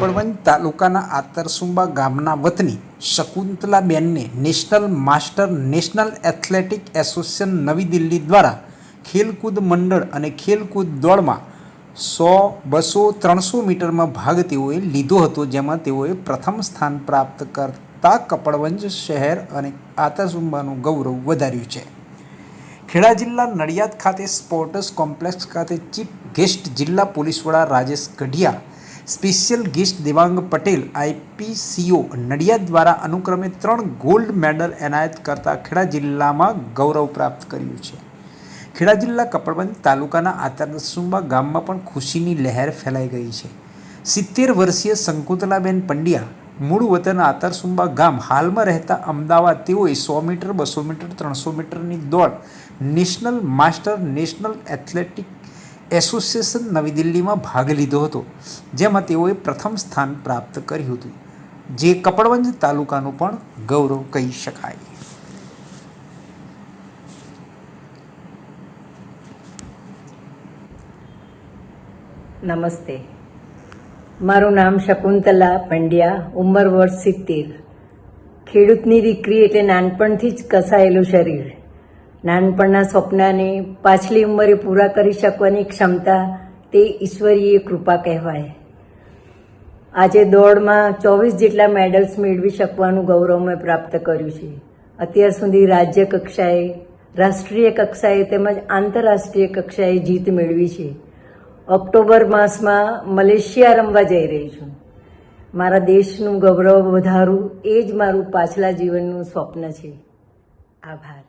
તાલુકાના આતરસુંબા ગામના વતની શકુંતલાબેનને national master national athletic association Navi Delhi દ્વારા ખેલકૂદ મંડળ અને ખેલકૂદ દોડમાં સો બસો ત્રણસો મીટરમાં ભાગ તેઓએ લીધો હતો, જેમાં તેઓએ પ્રથમ સ્થાન પ્રાપ્ત કરતા કપડવંજ શહેર અને આતરસુંબાનું ગૌરવ વધાર્યું છે. ખેડા જિલ્લા નડિયાદ ખાતે સ્પોર્ટ્સ કોમ્પ્લેક્સ ખાતે ચીફ ગેસ્ટ જિલ્લા પોલીસ વડા Rajesh Gadhiya special guest Devang Patel, IPCO Nadiad દ્વારા અનુક્રમે ત્રણ ગોલ્ડ મેડલ એનાયત કરતા ખેડા જિલ્લામાં ગૌરવ પ્રાપ્ત કર્યું છે. ખેડા જિલ્લા કપડબંધ તાલુકાના આતરસુંબા ગામમાં પણ ખુશીની લહેર ફેલાઈ ગઈ છે. સિત્તેર વર્ષીય શંકુતલાબેન પંડ્યા મૂળ વતન આતરસુંબા ગામ હાલમાં રહેતા અમદાવાદ, તેઓએ સો મીટર, બસો મીટર, ત્રણસો મીટરની દોડ national master national athletic association Navi દિલ્હીમાં ભાગ લીધો હતો, જેમાં તેઓએ પ્રથમ સ્થાન પ્રાપ્ત કર્યું હતું, જે કપડવંજ તાલુકાનું પણ ગૌરવ કહી શકાય. નમસ્તે. મારું નામ શકુંતલા પંડ્યા, ઉંમર વર્ષ સિત્તેર. ખેડૂતની દીકરી એટલે નાનપણથી જ કસાયેલું શરીર. નાનપણના સ્વપ્નને પાછલી ઉંમરે પૂરા કરી શકવાની ક્ષમતા તે ઈશ્વરીય કૃપા કહેવાય. આજે દોડમાં ચોવીસ જેટલા મેડલ્સ મેળવી શકવાનું ગૌરવ મેં પ્રાપ્ત કર્યું છે. અત્યાર સુધી રાજ્ય કક્ષાએ, રાષ્ટ્રીય કક્ષાએ તેમજ આંતરરાષ્ટ્રીય કક્ષાએ જીત મેળવી છે. ઓક્ટોબર માસમાં મલેશિયા રમવા જઈ રહી છું. મારા દેશનું ગૌરવ વધારવું એ જ મારું પાછલા જીવનનું સ્વપ્ન છે. આભાર.